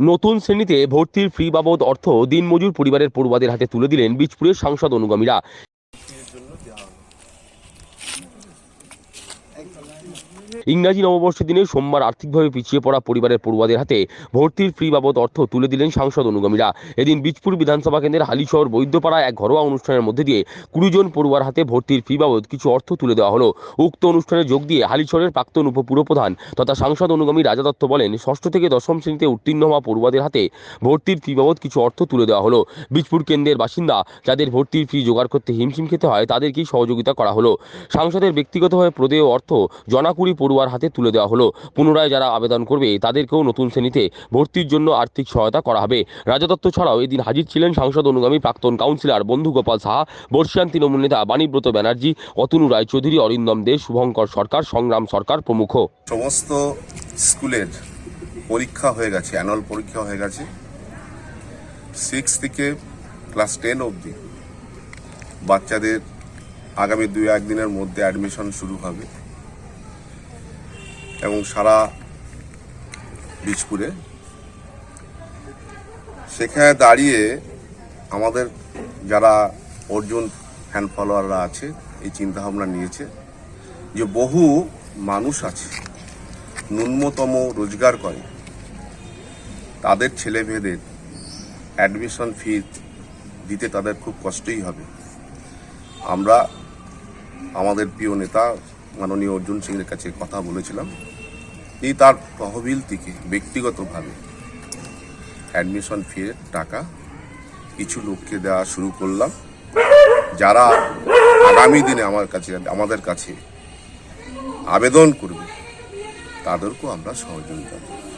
নতুন শ্রেণীতে ভর্তির ফি বাবদ অর্থ দিনমজুর পরিবারের পড়ুয়াদের হাতে তুলে দিলেন বীজপুরের সাংসদ অনুগামীরা। ইংরাজি নববর্ষের দিনে সোমবার আর্থিকভাবে পিছিয়ে পড়া পরিবারের পড়ুয়াদের হাতে ভর্তির ফি বাবদ অর্থ তুলে দিলেন সাংসদ অনুগামীরা। এদিন বীজপুর বিধানসভা কেন্দ্রের হালিশহর বৈদ্যপাড়া এক ঘরোয়া অনুষ্ঠানের মধ্যে দিয়ে কুড়ি জন পড়ুয়ার হাতে ভর্তির ফি বাবদ কিছু অর্থ তুলে দেওয়া হলো। উক্ত অনুষ্ঠানে যোগ দিয়ে হালিশহরের প্রাক্তন উপপুরপ্রধান তথা সাংসদ অনুগামী রাজা দত্ত বলেন, ষষ্ঠ থেকে দশম শ্রেণীতে উত্তীর্ণ হওয়া পড়ুয়াদের হাতে ভর্তির ফি বাবদ কিছু অর্থ তুলে দেওয়া হলো। বীজপুর কেন্দ্রের বাসিন্দা যাদের ভর্তির ফি জোগাড় করতে হিমশিম খেতে হয়, তাদেরকেই সহযোগিতা করা হলো। সাংসদের ব্যক্তিগতভাবে প্রদেয় অর্থ জনাকুড়ি পড়ুয়ার হাতে তুলে দেওয়া হলো। পুনরায় যারা আবেদন করবে, তাদেরকেও নতুন শ্রেণীতে ভর্তির জন্য আর্থিক সহায়তা করা হবে। রাজা দত্ত ছাড়াও এদিন হাজির ছিলেন সাংসদ অনুগামী প্রাক্তন কাউন্সিলর বন্ধু গোপাল সাহা, বর্ষিয়ান তৃণমূল নেতা বাণীব্রত ব্যানার্জি, অতনু রায়চৌধুরী, অরিন্দম দে শুভঙ্কর সরকার, সংগ্রাম সরকার প্রমুখ। সমস্ত স্কুলের পরীক্ষা হয়ে গেছে অ্যানুয়াল পরীক্ষা হয়ে গেছে। সিক্স থেকে ক্লাস টেন অবধি বাচ্চাদের আগামী দুই একদিনের মধ্যে অ্যাডমিশন শুরু হবে। এবং সারা বীজপুরে। সেখানে দাঁড়িয়ে আমাদের যারা অর্জুন ফ্যান ফলোয়াররা আছে, এই চিন্তাভাবনা নিয়েছে যে বহু মানুষ আছে, ন্যূনতম রোজগার করে, তাদের ছেলে মেয়েদের অ্যাডমিশন ফি দিতে তাদের খুব কষ্টই হবে। আমরা, আমাদের প্রিয় নেতা মাননীয় অর্জুন সিংয়ের কাছে কথা বলেছিলাম। তিনি তার তহবিল থেকে ব্যক্তিগতভাবে অ্যাডমিশন ফির টাকা কিছু লোককে দেওয়া শুরু করলাম। যারা আগামী দিনে আমার কাছে, আমাদের কাছে আবেদন করবে, তাদেরকেও আমরা সহযোগিতা করব।